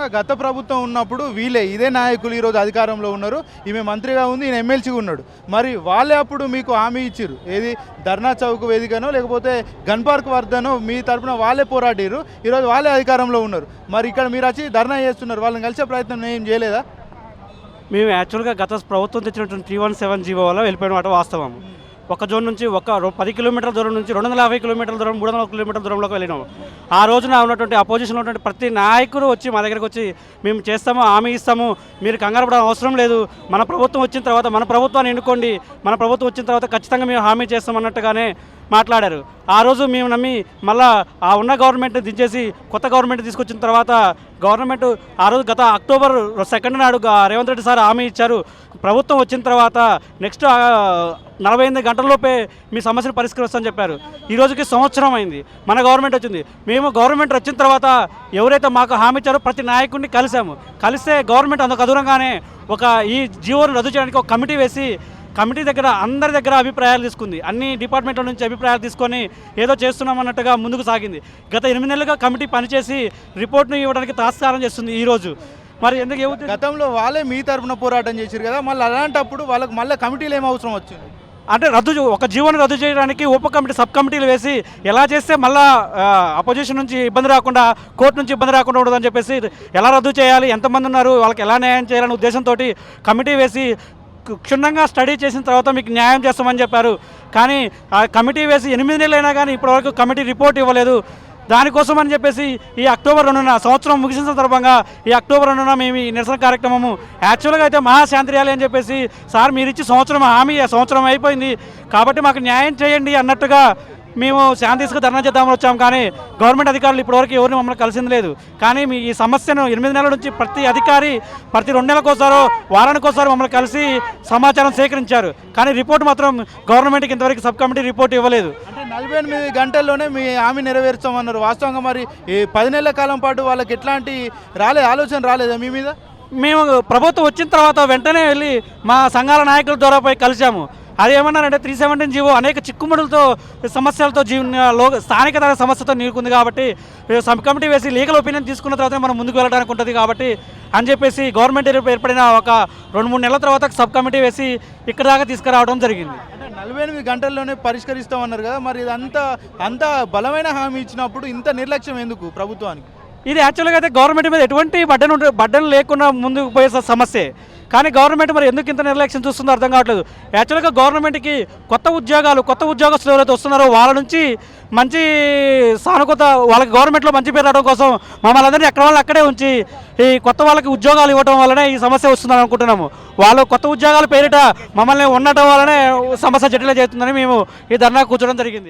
వాస్తవంగా గత ప్రభుత్వం ఉన్నప్పుడు వీళ్ళే ఇదే నాయకులు ఈరోజు అధికారంలో ఉన్నారు. ఈమె మంత్రిగా ఉంది ఈయన ఎమ్మెల్సీగా ఉన్నాడు. మరి వాళ్ళే అప్పుడు మీకు హామీ ఇచ్చారు ఏది ధర్నా చౌక్ వేదికనో లేకపోతే గన్ పార్క్ వర్ధనో మీ తరపున వాళ్ళే పోరాడారు ఈరోజు వాళ్ళే అధికారంలో ఉన్నారు. మరి ఇక్కడ మీరు వచ్చి ధర్నా చేస్తున్నారు. వాళ్ళని కలిసే ప్రయత్నం ఏం చేయలేదా? మేము యాక్చువల్గా గత ప్రభుత్వం తెచ్చినటువంటి త్రీ వన్ సెవెన్ జీవో వల్ల వెళ్ళిపోయిన మాట వాస్తవం ఒక జోన్ నుంచి ఒక పది కిలోమీటర్ల దూరం నుంచి రెండు వందల యాభై కిలోమీటర్ల దూరం మూడు వందల కిలోమీటర్ల దూరంలోకి వెళ్ళినాము ఆ రోజున ఉన్నటువంటి అపోజిషన్లో ఉన్నటువంటి ప్రతి నాయకుడు వచ్చి మా దగ్గరకు వచ్చి మేము చేస్తాము హామీ ఇస్తాము మీరు కంగారు పడడం అవసరం లేదు మన ప్రభుత్వం వచ్చిన తర్వాత మన ప్రభుత్వాన్ని ఎన్నుకోండి మన ప్రభుత్వం వచ్చిన తర్వాత ఖచ్చితంగా మేము హామీ చేస్తాం అన్నట్టుగానే మాట్లాడారు. ఆ రోజు మేము నమ్మి మళ్ళా ఆ ఉన్న గవర్నమెంట్ దించేసి కొత్త గవర్నమెంట్ తీసుకొచ్చిన తర్వాత గవర్నమెంట్ ఆ రోజు గత అక్టోబర్ సెకండ్ నాడు రేవంత్ రెడ్డి సార్ హామీ ఇచ్చారు. ప్రభుత్వం వచ్చిన తర్వాత నెక్స్ట్ నలభై ఎనిమిది గంటల్లోపే మీ సమస్యను పరిష్కరిస్తామని చెప్పారు. ఈ రోజుకి సంవత్సరం అయింది. మన గవర్నమెంట్ వచ్చింది. మేము గవర్నమెంట్ వచ్చిన తర్వాత ఎవరైతే మాకు హామీ ఇచ్చారో ప్రతి నాయకుడిని కలిసాము కలిస్తే గవర్నమెంట్ అందుకు అదూరంగానే ఒక ఈ జీవోను రద్దు చేయడానికి ఒక కమిటీ వేసి కమిటీ దగ్గర అందరి దగ్గర అభిప్రాయాలు తీసుకుంది. అన్ని డిపార్ట్మెంట్ల నుంచి అభిప్రాయాలు తీసుకొని ఏదో చేస్తున్నాం అన్నట్టుగా ముందుకు సాగింది. గత ఎనిమిది నెలలుగా కమిటీ పనిచేసి రిపోర్ట్ను ఇవ్వడానికి తాత్కారం చేస్తుంది ఈరోజు మరి ఎందుకు గతంలో వాళ్ళే మీ తరపున పోరాటం చేశారు కదా మళ్ళీ అలాంటప్పుడు వాళ్ళకి మళ్ళీ కమిటీలు ఏం అవసరం వచ్చింది? అంటే రద్దు ఒక జీవోని రద్దు చేయడానికి ఉప కమిటీ సబ్ కమిటీలు వేసి ఎలా చేస్తే మళ్ళా అపోజిషన్ నుంచి ఇబ్బంది రాకుండా కోర్టు నుంచి ఇబ్బంది రాకుండా ఉండదని చెప్పేసి ఎలా రద్దు చేయాలి ఎంతమంది ఉన్నారు వాళ్ళకి ఎలా న్యాయం చేయాలనే ఉద్దేశంతో కమిటీ వేసి క్షుణ్ణంగా స్టడీ చేసిన తర్వాత మీకు న్యాయం చేస్తామని చెప్పారు. కానీ ఆ కమిటీ వేసి ఎనిమిది నెలలైనా కానీ ఇప్పటివరకు కమిటీ రిపోర్ట్ ఇవ్వలేదు. దానికోసం అని చెప్పేసి ఈ అక్టోబర్ రెండున సంవత్సరం ముగిసిన సందర్భంగా ఈ అక్టోబర్ రెండున మేము ఈ నిరసన కార్యక్రమము యాక్చువల్గా అయితే మహాశాంతి ర్యాలీ అని చెప్పేసి సార్ మీరు ఇచ్చి సంవత్సరం హామీ సంవత్సరం అయిపోయింది. కాబట్టి మాకు న్యాయం చేయండి అన్నట్టుగా మేము శాంతిస్గా ధర్నా చేద్దామని వచ్చాం కానీ గవర్నమెంట్ అధికారులు ఇప్పటివరకు ఎవరిని మమ్మల్ని కలిసింది లేదు. కానీ మీ ఈ సమస్యను ఎనిమిది నెలల నుంచి ప్రతి అధికారి ప్రతి రెండు నెలలకోసారో వారానికోసారి మమ్మల్ని కలిసి సమాచారం సేకరించారు. కానీ రిపోర్ట్ మాత్రం గవర్నమెంట్కి ఇంతవరకు సబ్ కమిటీ రిపోర్ట్ ఇవ్వలేదు. అంటే నలభై ఎనిమిది గంటల్లోనే మీ హామీ నెరవేర్చామన్నారు వాస్తవంగా మరి ఈ పది నెలల కాలం పాటు వాళ్ళకి ఎట్లాంటి రాలేదు ఆలోచన రాలేదా మీ మీద? మేము ప్రభుత్వం వచ్చిన తర్వాత వెంటనే వెళ్ళి మా సంఘాల నాయకుల ద్వారా పోయి కలిసాము అది ఏమన్నారంటే త్రీ సెవెంటీన్ జీవో అనేక చిక్కుముడులతో సమస్యలతో జీవన లో స్థానిక సమస్యతో నీరుకుంది కాబట్టి సబ్ కమిటీ వేసి లీగల్ ఒపీనియన్ తీసుకున్న తర్వాత మనం ముందుకు వెళ్ళడానికి ఉంటుంది కాబట్టి అని చెప్పేసి గవర్నమెంట్ ఏర్ప- ఏర్పడిన ఒక రెండు మూడు నెలల తర్వాత సబ్ కమిటీ వేసి ఇక్కడ దాకా తీసుకురావడం జరిగింది. అంటే నలభై ఎనిమిది గంటల్లోనే పరిష్కరిస్తామన్నారు కదా మరి ఇదంతా అంత బలమైన హామీ ఇచ్చినప్పుడు ఇంత నిర్లక్ష్యం ఎందుకు ప్రభుత్వానికి? ఇది యాక్చువల్గా అయితే గవర్నమెంట్ మీద ఎటువంటి బడ్డను బడ్డను లేకుండా ముందుకు పోయే సమస్యే. కానీ గవర్నమెంట్ మరి ఎందుకు ఇంత నిర్లక్ష్యం చూస్తుందో అర్థం కావట్లేదు. యాక్చువల్గా గవర్నమెంట్కి కొత్త ఉద్యోగాలు కొత్త ఉద్యోగస్తులు ఎవరైతే వస్తున్నారో వాళ్ళ నుంచి మంచి సానుకూత వాళ్ళకి గవర్నమెంట్లో మంచి పేరు రావడం కోసం మమ్మల్ని అందరినీ ఎక్కడ వాళ్ళు అక్కడే ఉంచి ఈ కొత్త వాళ్ళకి ఉద్యోగాలు ఇవ్వడం వల్లనే ఈ సమస్య వస్తుందని అనుకుంటున్నాము. వాళ్ళు కొత్త ఉద్యోగాల పేరిట మమ్మల్ని ఉండటం వల్లనే సమస్య జటిల చేస్తుందని మేము ఈ ధర్నా కూర్చోవడం జరిగింది.